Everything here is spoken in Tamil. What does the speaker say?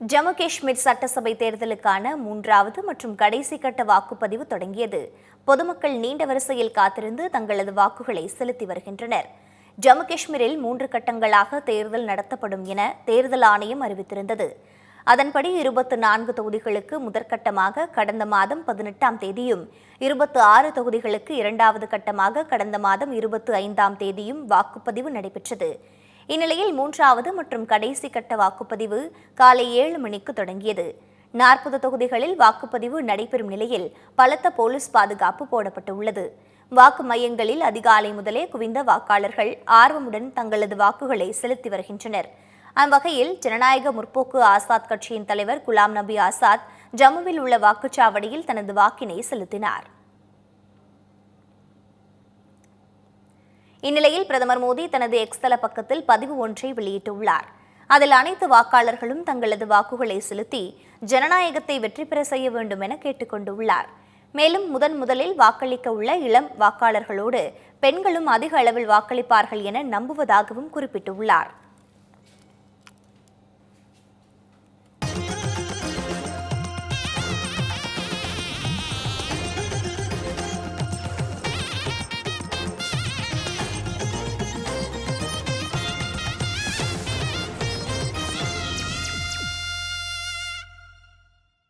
ஜம்மு காஷ்மீர் சட்டசபை தேர்தலுக்கான மூன்றாவது மற்றும் கடைசி கட்ட வாக்குப்பதிவு தொடங்கியது. பொதுமக்கள் நீண்ட வரிசையில் காத்திருந்து தங்களது வாக்குகளை செலுத்தி வருகின்றனர். ஜம்மு காஷ்மீரில் மூன்று கட்டங்களாக தேர்தல் நடத்தப்படும் என தேர்தல் ஆணையம் அறிவித்திருந்தது. அதன்படி இருபத்து நான்கு தொகுதிகளுக்கு முதற்கட்டமாக கடந்த மாதம் பதினெட்டாம் தேதியும் இருபத்து ஆறு தொகுதிகளுக்கு இரண்டாவது கட்டமாக கடந்த மாதம் இருபத்து ஐந்தாம் தேதியும் வாக்குப்பதிவு நடைபெற்றது. இந்நிலையில் மூன்றாவது மற்றும் கடைசி கட்ட வாக்குப்பதிவு காலை ஏழு மணிக்கு தொடங்கியது. நாற்பது தொகுதிகளில் வாக்குப்பதிவு நடைபெறும் நிலையில் பலத்த போலீஸ் பாதுகாப்பு போடப்பட்டுள்ளது. வாக்கு மையங்களில் அதிகாலை முதலே குவிந்த வாக்காளர்கள் ஆர்வமுடன் தங்களது வாக்குகளை செலுத்தி வருகின்றனர். அவ்வகையில் ஜனநாயக முற்போக்கு ஆசாத் கட்சியின் தலைவர் குலாம் நபி ஆசாத் ஜம்முவில் உள்ள வாக்குச்சாவடியில் தனது வாக்கினை செலுத்தினார். இந்நிலையில் பிரதமர் மோடி தனது எக்ஸ் தள பக்கத்தில் பதிவு ஒன்றை வெளியிட்டுள்ளார். அதில் அனைத்து வாக்காளர்களும் தங்களது வாக்குகளை செலுத்தி ஜனநாயகத்தை வெற்றி பெற செய்ய வேண்டும் என கேட்டுக்கொண்டுள்ளார். மேலும் முதன் முதலில் வாக்களிக்க உள்ள இளம் வாக்காளர்களோடு பெண்களும் அதிக அளவில் வாக்களிப்பார்கள் என நம்புவதாகவும் குறிப்பிட்டுள்ளார்.